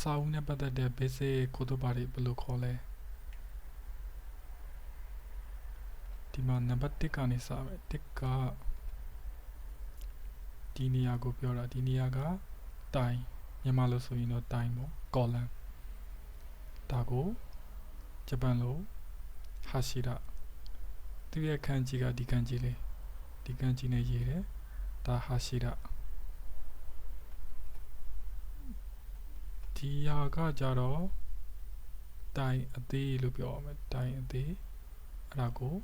အစာအုပ်နဲ့ပတ်သက်တဲ့ basic ကိုတို့ဘာတွေဘယ်လိုခေါ်လဲဒီမှာနံပါတ်1ကနေစမယ်1ကဒီနေရာကိုပြောတာဒီနေရာကတိုင်မြန်မာလို့ဆိုရင်တော့တိုင်ပေါ့ column ဒါကိုဂျပန်လိုဟာရှိရသူရဲ့ခန်းကြီးကဒီခန်းကြီးလေးဒီခန်းကြီးနဲ့ရေးတယ်ဒါဟာရှိရ ဒီဟာကကြတော့တိုင်အသေးလို့ပြောရမယ်တိုင်အသေးအဲ့ဒါကို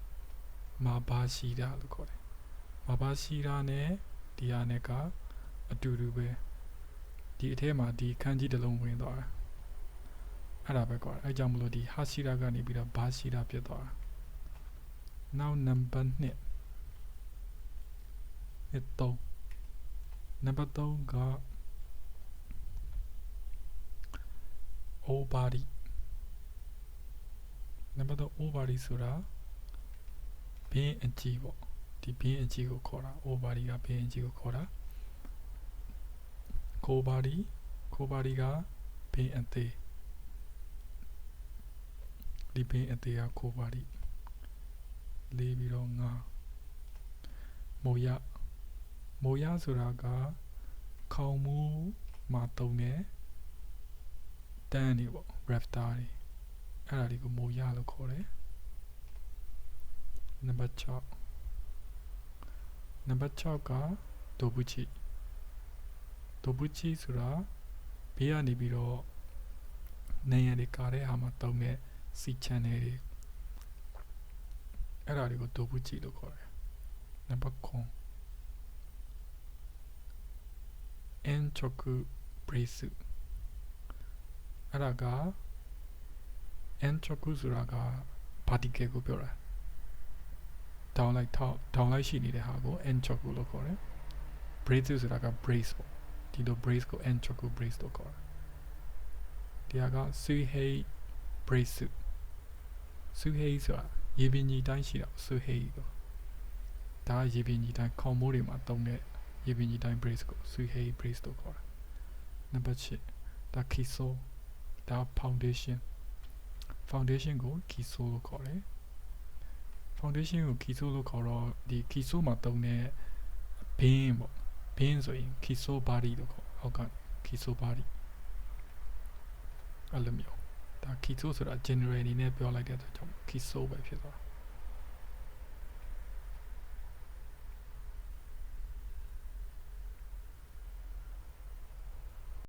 မာဘာရှိရလို့ခေါ်တယ်မာဘာရှိရနဲ့ဒီဟာနဲ့ကအတူတူပဲဒီအထဲမှာဒီခန်းကြီးတစ်လုံးဝင်သွားတာအဲ့ဒါပဲကွာအဲ့ကြောင့်မလို့ဒီဟာရှိရကနေပြီးတော့ဘာရှိရဖြစ်သွားတာ now number 2နှစ်3 number 3က ovary number 3 ovary ဆိုတာဘင်းအကြီးပေါ့ဒီဘင်းအကြီးကိုခေါ်တာ ovary ကဘင်းအကြီးကိုခေါ်တာ covary covary ကဘင်းအသေးဒီဘင်းအသေးက covary လေးပြီးတော့ငါမိုရမိုရဆိုတာကခေါင်မှုမှာတုံတဲ့တ န်းနေပေါ့ rafter တွေအဲ့ဒါတွေကိုမိုရလို့ခေါ်တယ်နံပါတ်6နံပါတ်6ကဒိုဘူချီဒိုဘူချီဆိုတာဘေးကနေပြီးတော့နေရတွေကားတဲ့ဟာမှာတုံတဲ့စီ channel တွေအဲ့ဒါတွေကိုဒိုဘူချီလို့ခေါ်တယ်နံပါတ်9 en choku brace အဲ့ဒါက en choku ဆိုတာက particle ကိုပြောတာတောင်းလိုက်ထောက်တောင်းလိုက်ရှိနေတဲ့ဟာကို en choku လို့ခေါ်တယ် brace ဆိုတာက brace ပေါ့ဒီလို brace ကို en choku brace လို့ခေါ်တယ်ဒီဟာက suhei brace suhei ဆိုတာရေပင်ကြီးတိုင်းရှိတာ suhei ကိုဒါကရေပင်ကြီးတိုင်းခေါင်းမိုးတွေမှာတုံးတဲ့ရေပင်ကြီးတိုင်း brace ကို suhei brace လို့ခေါ်တာနံပါတ်8ဒါ kiso ဒါ foundation foundation ကို kiso လို့ခေါ်တယ် foundation ကို kiso လို့ခေါ်တော့ဒီ kiso မှာတုံးတဲ့ဘင်းပေါ့ဘင်းဆိုရင် kiso body လို့ခေါ်အောက်က kiso body အဲ့လိုမျိုးဒါ kiso ဆိုတာ general အနေနဲ့ပြောလိုက်တဲ့အတွက်ကြောင့် kiso ပဲဖြစ်သွား